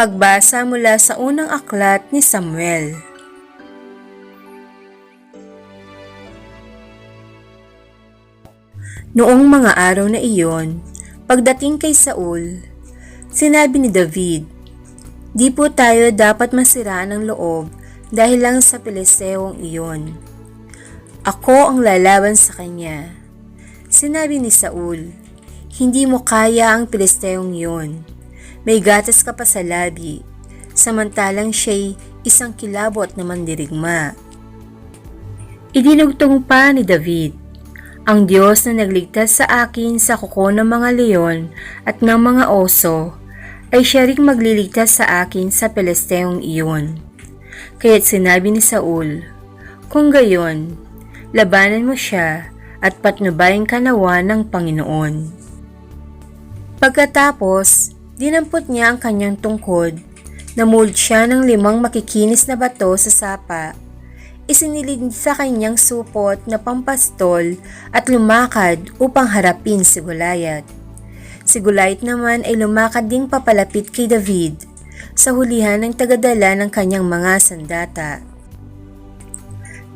Pagbasa mula sa unang aklat ni Samuel. Noong mga araw na iyon, pagdating kay Saul, sinabi ni David, Di po tayo dapat masiraan ng loob dahil lang sa Pilistewong iyon. Ako ang lalaban sa kanya. Sinabi ni Saul, Hindi mo kaya ang Pilistewong iyon. May gatas ka pa sa labi, samantalang siya'y isang kilabot na mandirigma. Idinugtong pa ni David, ang Diyos na nagligtas sa akin sa kuko ng mga leon at ng mga oso, ay siya ring magliligtas sa akin sa Pelesteong iyon. Kaya't sinabi ni Saul, Kung gayon, labanan mo siya at patnubayin ka nawa ng Panginoon. Pagkatapos, dinampot niya ang kanyang tungkod, namold siya ng limang makikinis na bato sa sapa, isinilid sa kanyang supot na pampastol at lumakad upang harapin si Goliath. Si Goliath naman ay lumakad ding papalapit kay David sa hulihan ng tagadala ng kanyang mga sandata.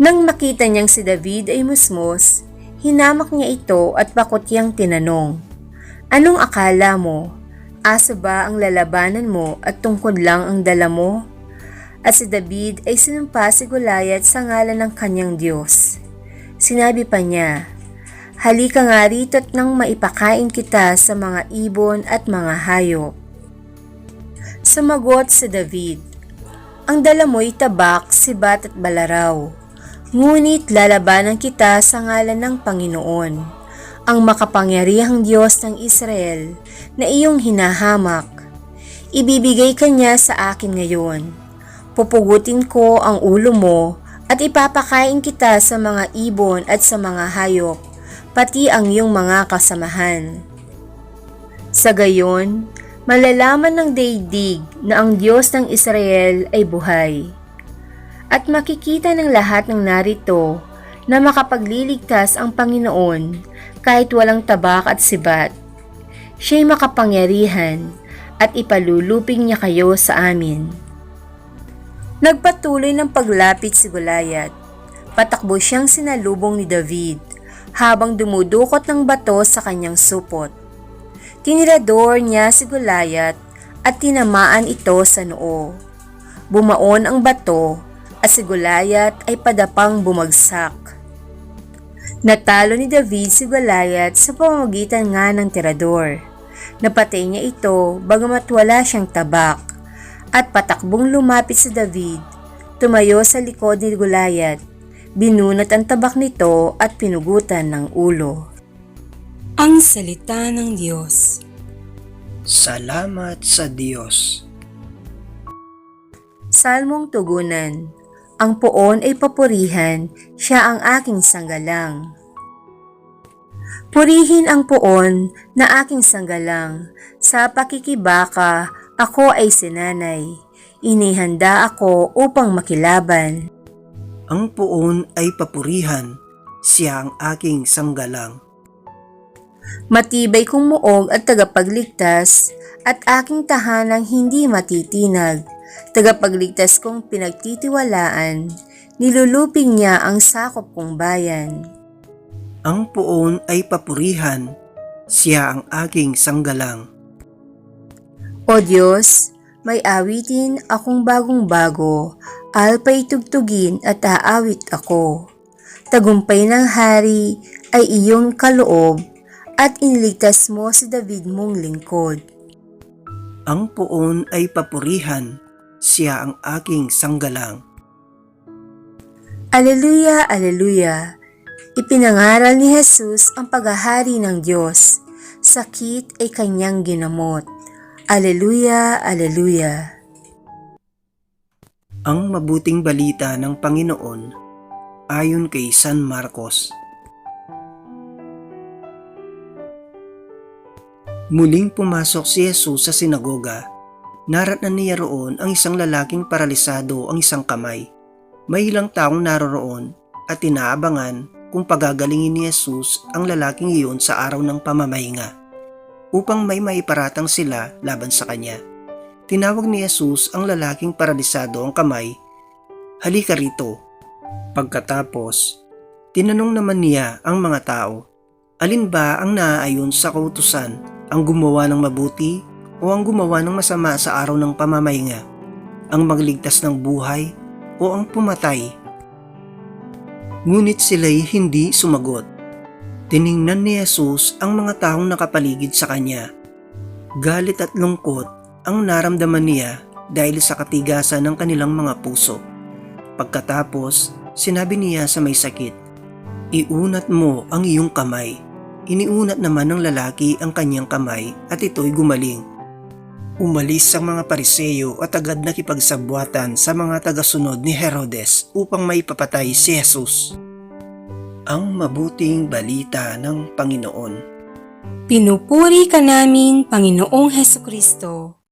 Nang makita niyang si David ay musmos, hinamak niya ito at pakutyang tinanong, Anong akala mo? Aso ba ang lalabanan mo at tungkod lang ang dala mo? At si David ay sinumpa si Goliath sa ngalan ng kanyang Diyos. Sinabi pa niya, Halika nga rito at nang maipakain kita sa mga ibon at mga hayop. Sumagot si David, Ang dala mo'y tabak, sibat at balaraw. Ngunit lalabanan kita sa ngalan ng Panginoon, ang makapangyarihang Diyos ng Israel na iyong hinahamak. Ibibigay ka niya sa akin ngayon. Pupugutin ko ang ulo mo at ipapakain kita sa mga ibon at sa mga hayop, pati ang iyong mga kasamahan. Sa gayon, malalaman ng daigdig na ang Diyos ng Israel ay buhay. At makikita ng lahat ng narito na makapagliligtas ang Panginoon kahit walang tabak at sibat. Siya'y makapangyarihan at ipaluluping niya kayo sa amin. Nagpatuloy ng paglapit si Goliath. Patakbo siyang sinalubong ni David habang dumudukot ng bato sa kanyang supot. Tinirador niya si Goliath at tinamaan ito sa noo. Bumaon ang bato at si Goliath ay padapang bumagsak. Natalo ni David si Goliath sa pamamagitan nga ng tirador. Napatay niya ito bagamat wala siyang tabak at patakbong lumapit si David, tumayo sa likod ni Goliath, binunot ang tabak nito at pinugutan ng ulo. Ang Salita ng Diyos Salamat sa Diyos. Salmong Tugunan Ang poon ay papurihan, siya ang aking sanggalang. Purihin ang poon na aking sanggalang, sa pakikibaka ako ay sinanay. Inihanda ako upang makilaban. Ang puon ay papurihan, siya ang aking sanggalang. Matibay kong muog at tagapagligtas, at aking tahanang hindi matitinag. Tagapagligtas kong pinagtitiwalaan, niluluping niya ang sakop kong bayan. Ang puon ay papurihan, siya ang aking sanggalang. O Diyos, may awitin akong bagong-bago, alpay tugtugin at aawit ako. Tagumpay ng hari ay iyong kaloob at iniligtas mo si David mong lingkod. Ang puon ay papurihan, siya ang aking sanggalang. Aleluya, aleluya! Ipinangaral ni Jesus ang paghahari ng Diyos. Sakit ay kanyang ginamot. Aleluya, aleluya! Ang mabuting balita ng Panginoon ayon kay San Marcos. Muling pumasok si Jesus sa sinagoga. Naratnan niya roon ang isang lalaking paralisado ang isang kamay. May ilang taong naroroon at tinaabangan kung pagagalingin ni Jesus ang lalaking iyon sa araw ng pamamahinga upang may maiparatang sila laban sa kanya. tinawag ni Jesus ang lalaking paralisado ang kamay, Halika rito. Pagkatapos, tinanong naman niya ang mga tao, Alin ba ang naaayon sa kautusan, ang gumawa ng mabuti o ang gumawa ng masama sa araw ng pamamahinga? Ang magligtas ng buhay o ang pumatay? Ngunit sila'y hindi sumagot. Tiningnan ni Jesus ang mga taong nakapaligid sa kanya. Galit at lungkot ang naramdaman niya dahil sa katigasan ng kanilang mga puso. Pagkatapos, sinabi niya sa may sakit, Iunat mo ang iyong kamay. Iniunat naman ng lalaki ang kanyang kamay at ito'y gumaling. Umalis ang mga pariseyo at agad nakipagsabwatan sa mga tagasunod ni Herodes upang maipapatay si Jesus. Ang mabuting balita ng Panginoon. Pinupuri ka namin, Panginoong Heso Kristo.